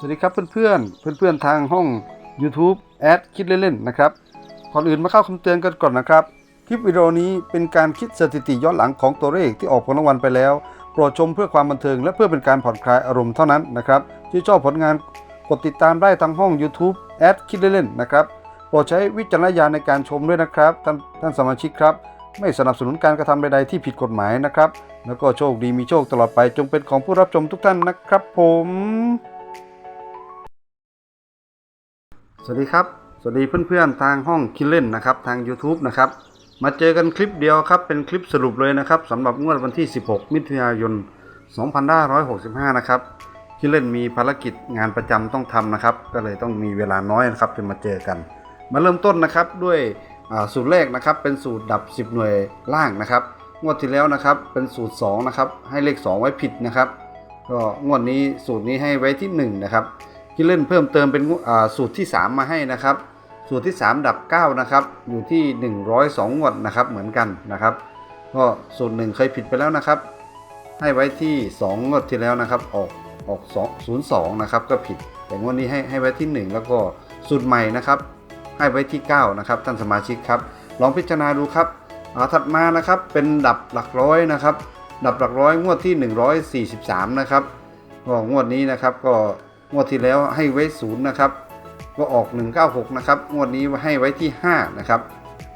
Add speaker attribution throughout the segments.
Speaker 1: สวัสดีครับเพื่อนๆ เพื่อนๆทางห้อง YouTube แอดคิดเล่นๆนะครับ ก่อนอื่นมาเข้าคำเตือนกันก่อนนะครับ คลิปวิดีโอนี้เป็นการคิดสถิติย้อนหลังของตัวเลขที่ออกผลรางวัลไปแล้ว โปรดชมเพื่อความบันเทิงและเพื่อเป็นการผ่อนคลายอารมณ์เท่านั้นนะครับที่ชอบผลงานกดติดตามได้ทางห้อง YouTube แอดคิดเล่นๆนะครับ โปรดใช้วิจารณญาณในการชมด้วยนะครับท่านท่านสมาชิกครับ ไม่สนับสนุนการกระทำใดๆที่ผิดกฎหมายนะครับ แล้วก็โชคดีมีโชคตลอดไปจงเป็นของผู้รับชมทุกท่านนะครับ ผม สวัสดีครับ สวัสดีเพื่อนๆทางห้องคิดเล่นนะครับทาง YouTube นะครับมาเจอกันคลิปเดียวครับเป็นคลิปสรุปเลยนะครับสำหรับงวดวันที่ 16 มิถุนายน 2565 นะครับคิดเล่นมีภารกิจงานประจำต้องทำนะครับ ก็เลยต้องมีเวลาน้อยนะครับจะมาเจอกัน มาเริ่มต้นนะครับด้วยสูตรแรกนะครับเป็นสูตรดับ 10 หน่วยล่างนะครับ งวดที่แล้วนะครับเป็นสูตร2นะครับให้เลข 2 ไว้ผิดนะครับ ก็งวดนี้สูตรนี้ให้ไว้ที่ 1 นะครับ ที่เล่นเพิ่มเติมเป็นสูตรที่ 3 มาให้นะครับ สูตรที่ 3 ดับ 9 นะครับ อยู่ที่ 102งวดนะครับเหมือนกันนะครับ ก็สูตร1เคยผิดไปแล้วนะครับ ให้ไว้ที่ 2 งวดที่แล้วนะครับ ออกออก2 02นะครับก็ผิด แต่งวดนี้ให้ให้ไว้ที่ 1 แล้วก็สูตรใหม่นะครับ ให้ไว้ที่ 9 นะครับ ท่านสมาชิกครับ ลองพิจารณาดูครับอาถัดมานะครับเป็นดับหลักร้อยนะครับ ดับหลักร้อยงวดที่ 143 นะครับก็งวดนี้นะครับก็ งวดที่แล้วให้ไว้ศูนย์นะครับก็ออก 196 นะครับ งวดนี้ให้ไว้ที่ 5 นะครับ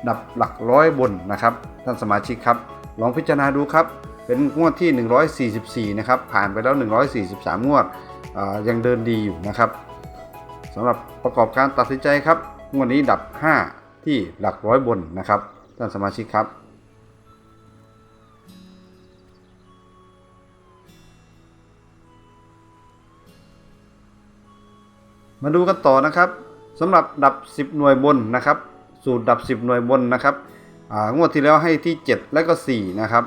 Speaker 1: ดับหลักร้อยบนนะครับ ท่านสมาชิกครับ ลองพิจารณาดูครับ เป็นงวดที่ 144 นะครับ ผ่านไปแล้ว 143 งวดอ่ายังเดินดีอยู่นะครับสำหรับประกอบการตัดสินใจครับ งวดนี้ดับ 5 ที่หลักร้อยบนนะครับ ท่านสมาชิกครับ มาดูกันต่อนะครับสำหรับดับ 10 หน่วยบนนะครับ สูตรดับ 10 หน่วยบนนะครับงวดที่แล้วให้ที่ 7 และก็ 4 นะครับ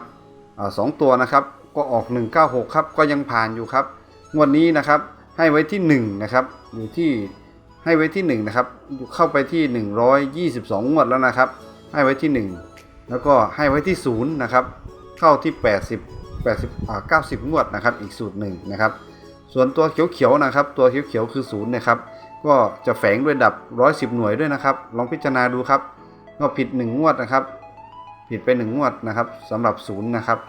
Speaker 1: อสองตัวนะครับก็ออก 196 ครับก็ยังผ่านอยู่ครับงวดนี้นะครับให้ไว้ที่1นะครับอยู่ที่ให้ไว้ที่1นะครับเข้าไปที่ 122 งวดแล้วนะครับ ให้ไว้ที่ 1 แล้วก็ให้ไว้ที่0นะครับเข้าที่ 80 80อ่า90 งวดนะครับอีกสูตรหนึ่งนะครับ ส่วนตัวเขียวๆนะครับ ตัวเขียวๆคือศูนย์นะครับ ก็จะแฝงด้วยดับ 110 หน่วยด้วยนะครับ ลองพิจารณาดูครับ ก็ผิด 1 งวดนะครับ ผิดไป 1 งวดนะครับสำหรับศูนย์นะครับ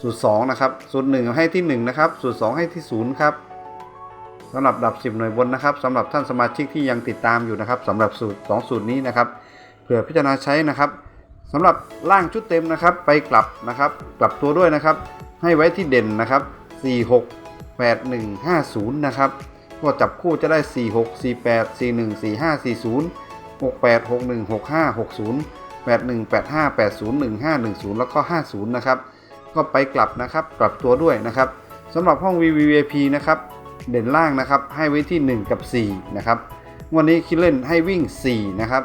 Speaker 1: สูตร2นะครับ สูตร 1 ให้ที่ 1 นะครับ สูตร 2 ให้ที่0ครับสำหรับดับ 10 หน่วยบนนะครับสำหรับท่านสมาชิกที่ยังติดตามอยู่นะครับสำหรับสูตร 2 สูตรนี้นะครับเผื่อพิจารณาใช้นะครับสำหรับร่างชุดเต็มนะครับ ไปกลับนะครับ กลับตัวด้วยนะครับ ให้ไว้ที่เด่นนะครับ 46 8150 นะครับก็จับคู่จะได้ 46 48 41 45 40 68 61 65 60 81 85 80 15 10 แล้วก็ 50 นะครับ ก็ไปกลับนะครับ กลับตัวด้วยนะครับสำหรับห้อง VVIP นะครับ เด่นล่างนะครับ ให้ไว้ที่ 1 กับ 4 นะครับ วันนี้คิดเล่นให้วิ่ง 4 นะครับ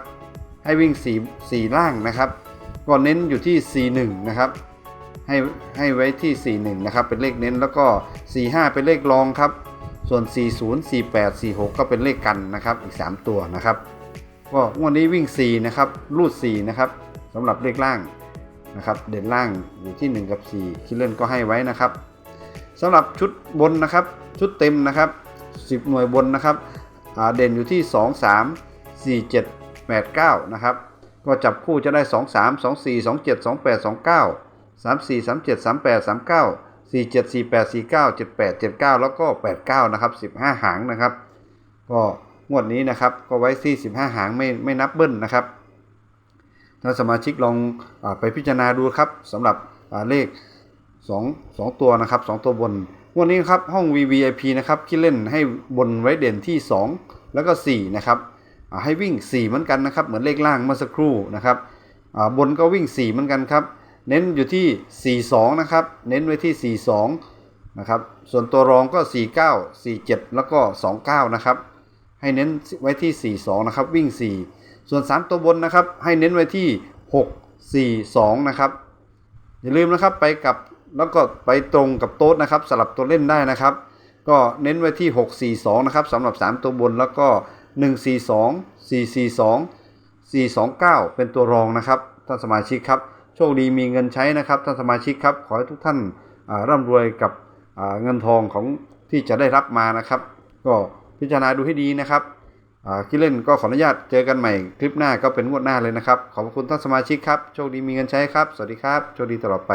Speaker 1: ให้วิ่ง 4 4 ล่างนะครับ ก็เน้นอยู่ที่ 41 นะครับ ให้ให้ไว้ที่ 41 นะครับ เป็นเลขเน้นแล้วก็ 45 เป็นเลขรองครับ ส่วน 40 48 46 ก็เป็นเลขกันนะครับ อีก 3 ตัวนะครับ ก็งวดนี้วิ่ง 4 นะครับ รูด 4 นะครับสำหรับเลขล่างนะครับ เด่นล่างอยู่ที่ 1 กับ 4 คิดเล่นก็ให้ไว้นะครับสำหรับชุดบนนะครับ ชุดเต็มนะครับ 10 หน่วยบนนะครับ เด่นอยู่ที่ 2 3 4 7 8 9 นะครับ ก็จับคู่จะได้ 2 3 2 4 2 7 2 8 2 9 3 4 3 7 3 8 3 9 4 7 4 8 4 9 7 8 7 9 แล้วก็ 89 นะครับ 15 หางนะครับ ก็งวดนี้นะครับก็ไว้ที่ 15 หางไม่ไม่นับเบิ้ลนะครับถ้าสมาชิกลองอไปพิจารณาดูครับสำหรับเลข 2 2 ตัวนะครับ 2 ตัวบนงวดนี้ครับห้อง VVIP นะครับที่เล่นให้บนไว้เด่นที่ 2 แล้วก็ 4 นะครับให้วิ่ง 4 เหมือนกันนะครับ เหมือนเลขล่างเมื่อสักครู่นะครับบนก็วิ่ง 4 เหมือนกันครับ เน้นอยู่ที่ 42 นะครับ เน้นไว้ที่ 42 นะครับ ส่วนตัวรองก็ 49 47 แล้วก็ 29 นะครับ ให้เน้นไว้ที่ 42 นะครับ วิ่ง 4 ส่วน 3 ตัวบนนะครับ ให้เน้นไว้ที่ 6 4 2 นะครับ อย่าลืมนะครับไปกับแล้วก็ไปตรงกับโต๊ดนะครับสลับตัวเล่นได้นะครับ ก็เน้นไว้ที่ 6 4 2 นะครับสำหรับ 3 ตัวบนแล้วก็ 1 4 2 4 4 2 4 2 9 เป็นตัวรองนะครับท่านสมาชิกครับ โชคดีมีเงินใช้นะครับท่านสมาชิกครับ ขอให้ทุกท่านร่ำรวยกับเงินทองของที่จะได้รับมานะครับ ก็พิจารณาดูให้ดีนะครับคิดเล่นก็ขออนุญาตเจอกันใหม่คลิปหน้าก็เป็นงวดหน้าเลยนะครับ ขอบคุณท่านสมาชิกครับ โชคดีมีเงินใช้ครับ สวัสดีครับ โชคดีตลอดไป